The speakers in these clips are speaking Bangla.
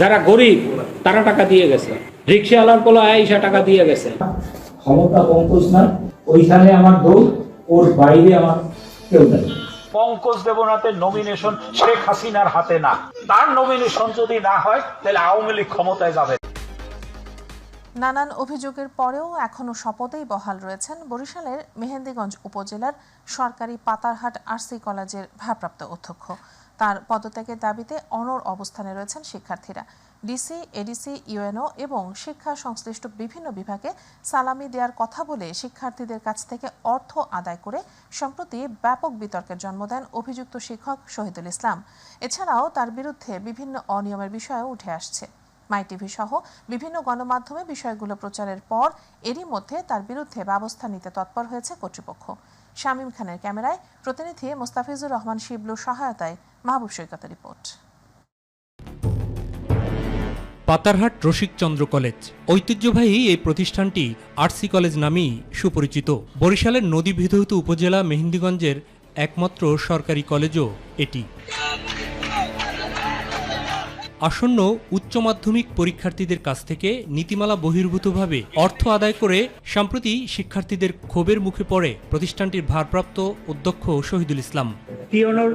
যারা গরিব তারা টাকা দিয়ে গেছে। রিক্সাওয়ালার পোলা আইসা টাকা দিয়ে গেছে। ক্ষমতা পঙ্কজ না ওইখানে আমার দৌড় ওর বাইরে আমার কেউ নেই। পঙ্কজ দেবনাথের নমিনেশন শেখ হাসিনার হাতে না। তার নমিনেশন যদি না হয় তাহলে আওয়ামী লীগ ক্ষমতায় যাবে। নানান অভিযোগের পরেও এখনও শপথেই বহাল রয়েছেন বরিশালের মেহেন্দিগঞ্জ উপজেলার সরকারি পাতারহাট আরসি কলেজের ভারপ্রাপ্ত অধ্যক্ষ। তার পদত্যাগের দাবিতে অনর অবস্থানে রয়েছেন শিক্ষার্থীরা। ডিসি, এডিসি, ইউএনও এবং শিক্ষা সংশ্লিষ্ট বিভিন্ন বিভাগে সালামি দেওয়ার কথা বলে শিক্ষার্থীদের কাছ থেকে অর্থ আদায় করে সম্প্রতি ব্যাপক বিতর্কের জন্ম দেন অভিযুক্ত শিক্ষক শহীদুল ইসলাম। এছাড়াও তার বিরুদ্ধে বিভিন্ন অনিয়মের বিষয়ও উঠে আসছে। মাই টিভি সহ বিভিন্ন গণমাধ্যমে বিষয়গুলো প্রচারের পর এরই মধ্যে তার বিরুদ্ধে ব্যবস্থা নিতে তৎপর হয়েছে কর্তৃপক্ষ। শামীম খানের ক্যামেরায় প্রতিনিধি মোস্তাফিজুর রহমান শিবলুর সহায়তায় মাহবুব সৈকতের রিপোর্ট। পাতারহাট রসিকচন্দ্র কলেজ। ঐতিহ্যবাহী এই প্রতিষ্ঠানটি আরসি কলেজ নামেই সুপরিচিত। বরিশালের নদী বিধৌত উপজেলা মেহেন্দিগঞ্জের একমাত্র সরকারি কলেজও এটি। আসন্ন উচ্চ মাধ্যমিক পরীক্ষার্থীদের কাছ থেকে নীতিমালা বহির্ভূতভাবে অর্থ আদায় করে সম্প্রতি শিক্ষার্থীদের ক্ষোভের মুখে পড়ে প্রতিষ্ঠানটির ভারপ্রাপ্ত অধ্যক্ষ শহীদুল ইসলাম। পিওনোর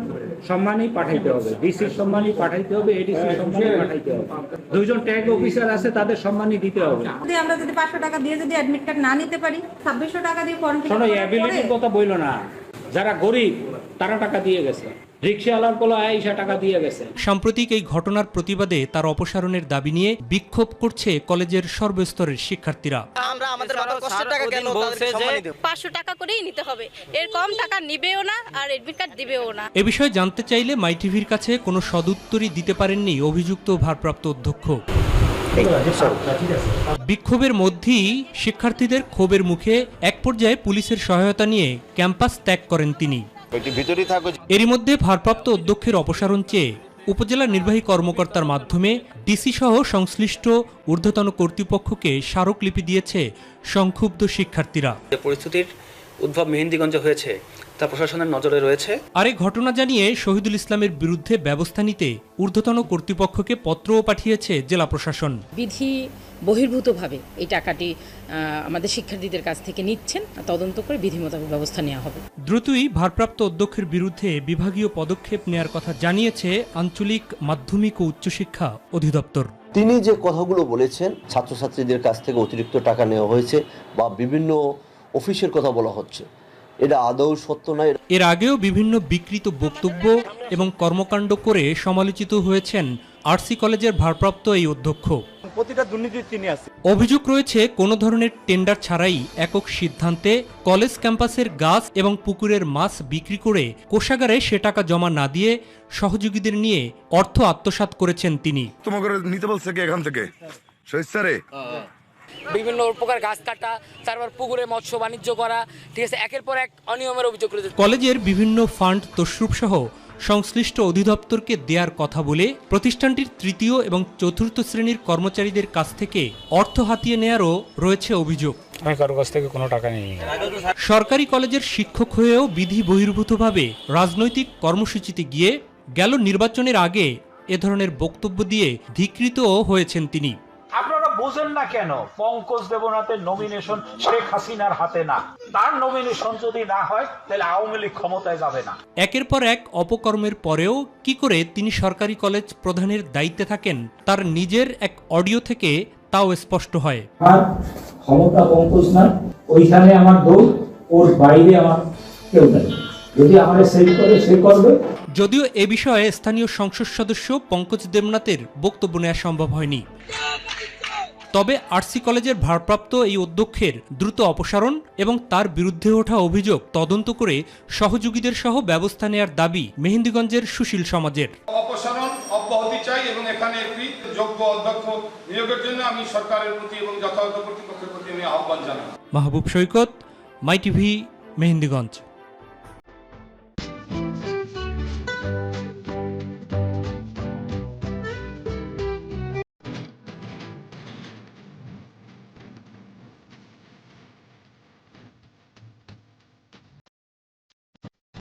সম্মানই পাঠাইতে হবে ডিসির সম্মানই পাঠাইতে হবে এডিসির সম্মানই পাঠাইতে হবে। দুইজন ট্যাগ অফিসার আছে তাদের সম্মানই দিতে হবে। যদি আমরা যদি পাঁচশো টাকা দিয়ে যদি অ্যাডমিট কার্ড না নিতে পারি ছাব্বিশশো টাকা দিয়ে ফর্ম শোনো অ্যাবিলিটির কথা বইলো না। যারা গরিব তারা টাকা দিয়ে গেছে। রিক্সাওয়ালার পোলা আইসা টাকা দিয়ে গেছে। সাম্প্রতিক এই ঘটনার প্রতিবাদে তার অপসারণের দাবি নিয়ে বিক্ষোভ করছে কলেজের সর্বস্তরের শিক্ষার্থীরা। আমরা আমাদের টাকা কেন পাঁচশো টাকা করেই নিতে হবে। এর কম টাকা নিবেও না আর এডমিট কার্ড দিবেও না। এ বিষয়ে জানতে চাইলে মাই টিভির কাছে কোনো সদুত্তরই দিতে পারেননি অভিযুক্ত ভারপ্রাপ্ত অধ্যক্ষ। বিক্ষোভের মধ্যেই শিক্ষার্থীদের ক্ষোভের মুখে এক পর্যায়ে পুলিশের সহায়তা নিয়ে ক্যাম্পাস ত্যাগ করেন তিনি। ভিতরেই থাকো। এরই মধ্যে ভারপ্রাপ্ত অধ্যক্ষের অপসারণ চেয়ে উপজেলা নির্বাহী কর্মকর্তার মাধ্যমে ডিসি সহ সংশ্লিষ্ট ঊর্ধ্বতন কর্তৃপক্ষকে স্মারকলিপি দিয়েছে সংক্ষুব্ধ শিক্ষার্থীরা। পরিস্থিতির উদ্ভব মেহেন্দিগঞ্জে হয়েছে তা প্রশাসনের নজরে রয়েছে। আর এই ঘটনা জানিয়ে শহীদুল ইসলামের বিরুদ্ধে ব্যবস্থা নিতে ঊর্ধ্বতন কর্তৃপক্ষকে পত্রও পাঠিয়েছে জেলা প্রশাসন। বিধি বহির্ভূতভাবে এই টাকাটি আমাদের শিক্ষার্থীদের কাছ থেকে নিচ্ছেন তদন্ত করে বিধি মোতাবেক ব্যবস্থা নেওয়া হবে। দ্রুতই ভারপ্রাপ্ত অধ্যক্ষের বিরুদ্ধে বিভাগীয় পদক্ষেপ নেয়ার কথা জানিয়েছে আঞ্চলিক মাধ্যমিক ও উচ্চশিক্ষা অধিদপ্তর। তিনি যে কথাগুলো বলেছেন ছাত্রছাত্রীদের কাছ থেকে অতিরিক্ত টাকা নেওয়া হয়েছে বা বিভিন্ন অফিসের কথা বলা হচ্ছে এটা আদৌ সত্য নয়। এর আগেও বিভিন্ন বিকৃত বক্তব্য এবং কর্মকাণ্ড করে সমালোচিত হয়েছেন আরসি কলেজের ভারপ্রাপ্ত এই অধ্যক্ষ। প্রতিটা দুর্নীতির তিনি আছে। অভিযোগ রয়েছে কোনো ধরনের টেন্ডার ছাড়াই একক সিদ্ধান্তে কলেজ ক্যাম্পাসের গাছ এবং পুকুরের মাছ বিক্রি করে কোষাগারে সে টাকা জমা না দিয়ে সহযোগীদের নিয়ে অর্থ আত্মসাৎ করেছেন তিনি। তোমাকে নিতে বলছে কি এখান থেকে? স্বেচ্ছারে বিভিন্ন প্রকার গাছ কাটা তারপর পুকুরে মৎস্য বাণিজ্য করা ঠিক আছে একের পর এক অনিয়মের অভিযোগ রয়েছে। কলেজের বিভিন্ন ফান্ড তসরুপ সহ সংশ্লিষ্ট অধিদপ্তরকে দেয়ার কথা বলে প্রতিষ্ঠানটির তৃতীয় এবং চতুর্থ শ্রেণির কর্মচারীদের কাছ থেকে অর্থ হাতিয়ে নেয়ারও রয়েছে অভিযোগ। আমি কারও কাছ থেকে কোনো টাকা নেই সরকারি কলেজের শিক্ষক হয়েও বিধি বহির্ভূতভাবে রাজনৈতিক কর্মসূচিতে গিয়ে গেল নির্বাচনের আগে এ ধরনের বক্তব্য দিয়ে ধিকৃতও হয়েছেন তিনি। বোঝেন না কেন? পঙ্কজ দেবনাথের নমিনেশন শেখ হাসিনার হাতে না। তার নমিনেশন যদি না হয় তাহলে আওয়ামী লীগ ক্ষমতায় যাবে না। একের পর এক অপকর্মের পরেও কি করে তিনি সরকারি কলেজ প্রধানের দায়িত্বে থাকেন তার নিজের এক অডিও থেকে তাও স্পষ্ট হয়। ক্ষমতা পঙ্কজ না ওইখানে আমার দৌড় ওর বাইরে আমার কেউ নেই। যদি আমার সেভ করে সে করবে। যদিও এ বিষয়ে স্থানীয় সংসদ সদস্য পঙ্কজ দেবনাথের বক্তব্য নেওয়া সম্ভব হয়নি। তবে আরসি কলেজের ভারপ্রাপ্ত এই অধ্যক্ষের দ্রুত অপসারণ এবং তার বিরুদ্ধে ওঠা অভিযোগ তদন্ত করে সহযোগীদের সহ ব্যবস্থা নেয়ার দাবি মেহেন্দিগঞ্জের সুশীল সমাজের। অপসারণ অব্যাহতি চাই এবং এখানে একটি যোগ্য অধ্যক্ষ নিয়োগের জন্য আমি সরকারের প্রতি এবং যথাযথ কর্তৃপক্ষের প্রতি আমি আহ্বান জানাই। Mahbub Saikat my TV Mehendiganj.